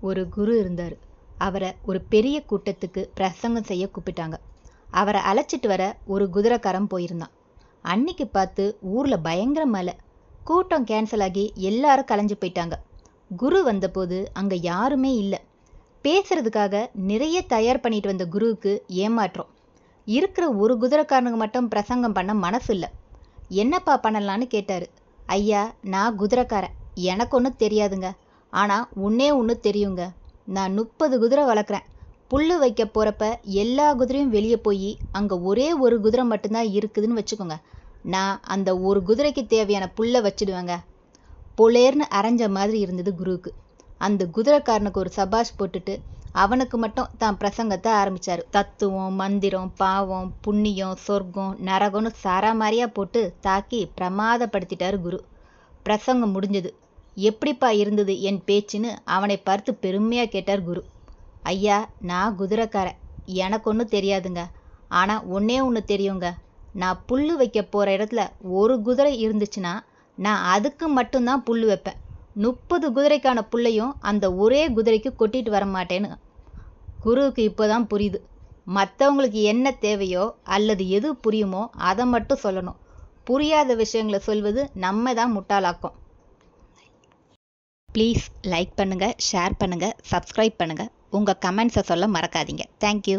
ஒரு குரு இருந்தார். அவரை ஒரு பெரிய கூட்டத்துக்கு பிரசங்கம் செய்ய கூப்பிட்டாங்க. அவரை அழைச்சிட்டு வர ஒரு குதிரைக்காரன் போயிருந்தான். அன்னைக்கு பார்த்து ஊரில் பயங்கர மழை. கூட்டம் கேன்சல் ஆகி எல்லாரும் கலைஞ்சு போயிட்டாங்க. குரு வந்தபோது அங்கே யாருமே இல்லை. பேசுறதுக்காக நிறைய தயார் பண்ணிட்டு வந்த குருவுக்கு ஏமாற்றம். இருக்கிற ஒரு குதிரைக்காரனுக்கு மட்டும் பிரசங்கம் பண்ண மனசு இல்லை. என்னப்பா பண்ணலான்னு கேட்டார். ஐயா நான் குதிரைக்காரன். எனக்கு ஒன்றும் தெரியாதுங்க. ஆனால் ஒன்றே ஒன்று தெரியுங்க. நான் முப்பது குதிரை வளர்க்குறேன். புல் வைக்க போகிறப்ப எல்லா குதிரையும் வெளியே போய் அங்கே ஒரே ஒரு குதிரை மட்டும்தான் இருக்குதுன்னு வச்சுக்கோங்க. நான் அந்த ஒரு குதிரைக்கு தேவையான புல்லை வச்சிடுவேங்க. பொலேர்னு அரைஞ்ச மாதிரி இருந்தது குருவுக்கு. அந்த குதிரைக்காரனுக்கு ஒரு சபாஷ் போட்டுட்டு அவனுக்கு மட்டும் தான் பிரசங்கத்தை ஆரம்பித்தார் தத்துவம் மந்திரம் பாவம் புண்ணியம் சொர்க்கம் நரகம்னு சரமாரியாக போட்டு தாக்கி பிரமாதப்படுத்திட்டாரு குரு. பிரசங்கம் முடிஞ்சது. எப்படிப்பா இருந்தது என் பேச்சுன்னு அவனை பார்த்து பெருமையாக கேட்டார் குரு. ஐயா நான் குதிரைக்காரன். எனக்கு ஒன்றும் தெரியாதுங்க. ஆனால் ஒன்றே ஒன்று தெரியுங்க. நான் புல் வைக்க போகிற இடத்துல ஒரு குதிரை இருந்துச்சுன்னா நான் அதுக்கு மட்டும்தான் புல் வைப்பேன். முப்பது குதிரைக்கான புல்லையும் அந்த ஒரே குதிரைக்கு கொட்டிட்டு வர மாட்டேன்னு. குருவுக்கு இப்போ தான் புரியுது. மற்றவங்களுக்கு என்ன தேவையோ அல்லது எது புரியுமோ அதை மட்டும் சொல்லணும். புரியாத விஷயங்களை சொல்வது நம்ம தான் முட்டாளாக்கும். ப்ளீஸ் லைக் பண்ணுங்கள் ஷேர் பண்ணுங்கள் சப்ஸ்கிரைப் பண்ணுங்கள் உங்கள் கமெண்ட்ஸை சொல்ல மறக்காதீங்க. தேங்க்யூ